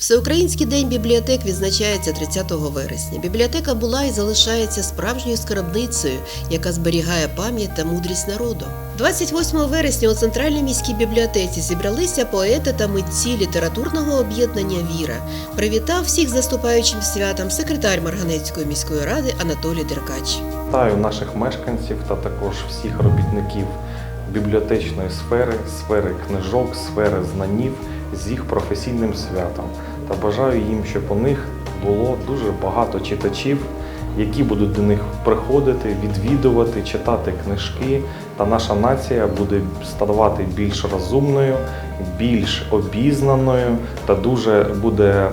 Всеукраїнський день бібліотек відзначається 30 вересня. Бібліотека була і залишається справжньою скарбницею, яка зберігає пам'ять та мудрість народу. 28 вересня у центральній міській бібліотеці зібралися поети та митці літературного об'єднання Віра. Привітав всіх з наступаючим святом секретар Марганецької міської ради Анатолій Деркач. Вітаю наших мешканців та також всіх робітників бібліотечної сфери, сфери книжок, сфери знанів з їх професійним святом. Та бажаю їм, щоб у них було дуже багато читачів, які будуть до них приходити, відвідувати, читати книжки. Та наша нація буде ставати більш розумною, більш обізнаною та дуже буде е,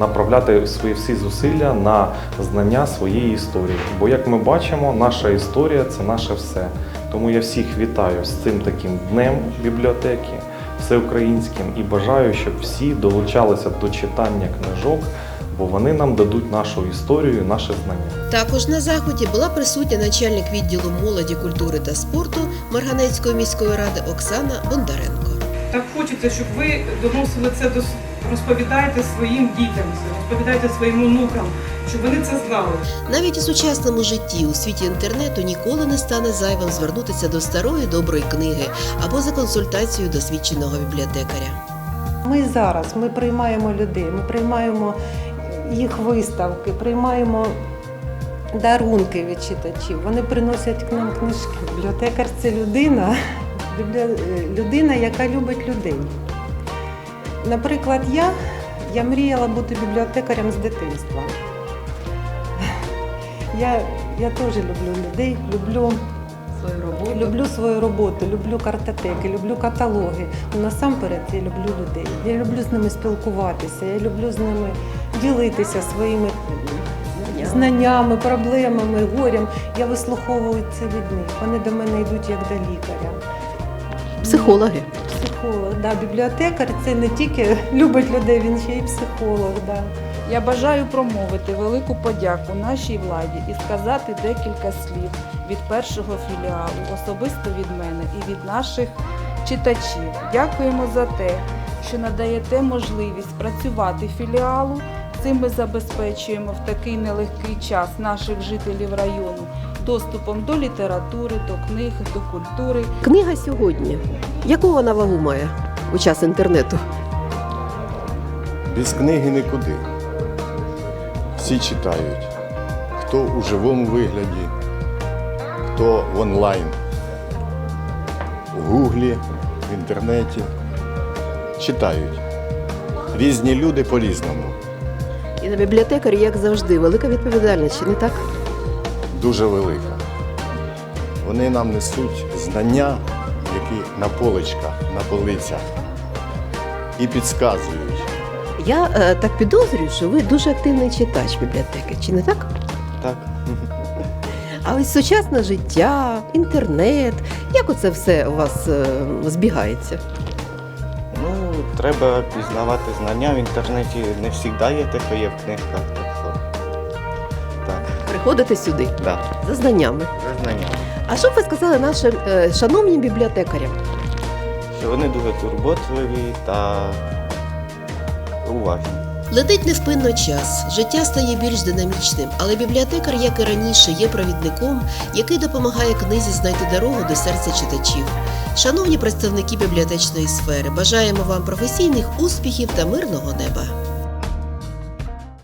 направляти свої всі зусилля на знання своєї історії. Бо, як ми бачимо, наша історія це наше все. Тому я всіх вітаю з цим таким днем бібліотеки всеукраїнським і бажаю, щоб всі долучалися до читання книжок, бо вони нам дадуть нашу історію, наше знання. Також на заході була присутня начальник відділу молоді, культури та спорту Марганецької міської ради Оксана Бондаренко. Так хочеться, щоб ви доносили це до розповідаєте своїм дітям, це, розповідаєте своїм онукам, щоб вони це знали. Навіть у сучасному житті у світі інтернету ніколи не стане зайвим звернутися до старої доброї книги або за консультацією досвідченого бібліотекаря. Ми зараз ми приймаємо людей, ми приймаємо їх виставки, приймаємо дарунки від читачів. Вони приносять к нам книжки. Бібліотекар це людина, людина, яка любить людей. Наприклад, я, я мріяла бути бібліотекарем з дитинства. Я, я теж люблю людей, люблю Свою роботу. Люблю свою роботу, люблю картотеки, люблю каталоги. Ну, насамперед я люблю людей. Я люблю з ними спілкуватися, я люблю з ними ділитися своїми знаннями, проблемами, горем. Я вислуховую це від них. Вони до мене йдуть як до лікаря. Психологи. Психолог, да, бібліотекар це не тільки любить людей, він ще й психолог. Да. Я бажаю промовити велику подяку нашій владі і сказати декілька слів від першого філіалу, особисто від мене і від наших читачів. Дякуємо за те, що надаєте можливість працювати філіалу. Цим ми забезпечуємо в такий нелегкий час наших жителів району доступом до літератури, до книг, до культури. Книга сьогодні. Яку вона вагу має у час інтернету? Без книги нікуди. Всі читають. Хто у живому вигляді, хто в онлайн, в гуглі, в інтернеті. Читають. Різні люди по-різному. І на бібліотекарі, як завжди, велика відповідальність, чи не так? Дуже велика. Вони нам несуть знання, які на поличках, на полицях. І підказують. Я е, так підозрюю, що ви дуже активний читач бібліотеки, чи не так? Так. А ось сучасне життя, інтернет, як оце все у вас е, збігається? Ну, треба пізнавати знання в інтернеті. Не завжди є те, що є в книжках. Так що. Так, Приходите сюди да, за знаннями. за знання. А що б ви сказали нашим е, шановним бібліотекарям? Що вони дуже турботливі та уважні. Летить невпинно час, життя стає більш динамічним, але бібліотекар, як і раніше, є провідником, який допомагає книзі знайти дорогу до серця читачів. Шановні представники бібліотечної сфери, бажаємо вам професійних успіхів та мирного неба.